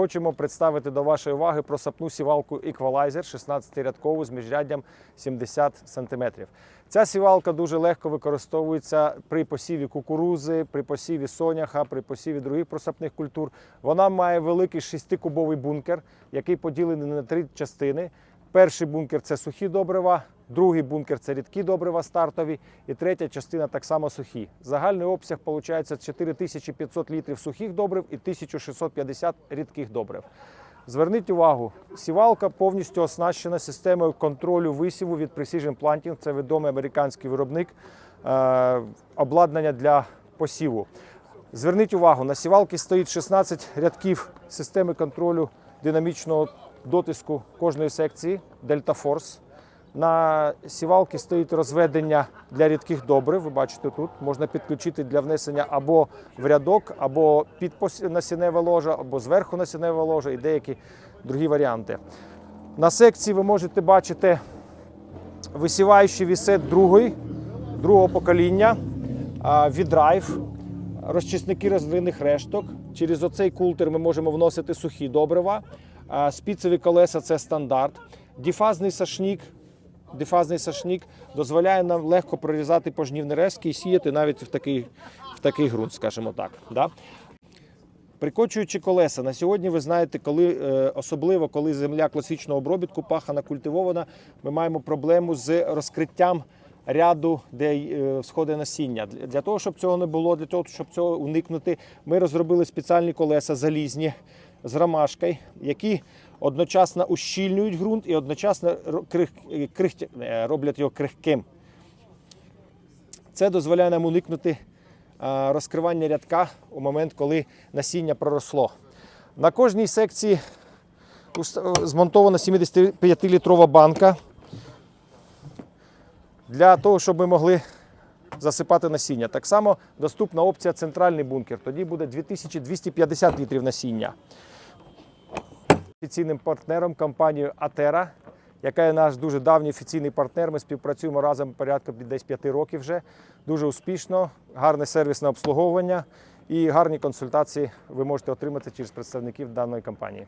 хочемо представити до вашої уваги просапну сівалку Equalizer 16-рядкову з міжряддям 70 см. Ця сівалка дуже легко використовується при посіві кукурузи, при посіві соняха, при посіві других просапних культур. Вона має великий шестикубовий бункер, який поділений на три частини. Перший бункер це сухі добрива, другий бункер це рідкі добрива стартові, і третя частина так само сухі. Загальний обсяг виходить 4500 літрів сухих добрив і 1650 рідких добрив. Зверніть увагу, сівалка повністю оснащена системою контролю висіву від Precision Planting. Це відомий американський виробник е, обладнання для посіву. Зверніть увагу, на сівалці стоїть 16 рядків системи контролю динамічного дотиску кожної секції Delta Force. На сівалці стоїть розведення для рідких добрив. Ви бачите тут. Можна підключити для внесення або в рядок, або під насінневе ложа, або зверху насінневе ложа і деякі другі варіанти. На секції ви можете бачити висіваючий вісет другої, другого покоління, відрайв, розчисники розвинних решток. Через оцей култер ми можемо вносити сухі добрива. Спіцеві колеса це стандарт. Діфазний сашнік. Дифазний сашнік дозволяє нам легко прорізати пожнівні резки і сіяти навіть в такий, в такий ґрунт, скажімо так. Да? Прикочуючи колеса, на сьогодні ви знаєте, коли е, особливо коли земля класичного обробітку пахана культивована, ми маємо проблему з розкриттям ряду, де е, сходить насіння. Для того, щоб цього не було, для того, щоб цього уникнути, ми розробили спеціальні колеса залізні з ромашкою, які одночасно ущільнюють ґрунт і одночасно крих, е, крихтя- е, роблять його крихким. Це дозволяє нам уникнути розкривання рядка у момент, коли насіння проросло. На кожній секції змонтована 75-літрова банка для того, щоб ми могли засипати насіння. Так само доступна опція центральний бункер. Тоді буде 2250 літрів насіння. Офіційним партнером компанією Атера, яка є наш дуже давній офіційний партнер. Ми співпрацюємо разом порядка десь 5 років вже. Дуже успішно, гарне сервісне обслуговування і гарні консультації ви можете отримати через представників даної компанії.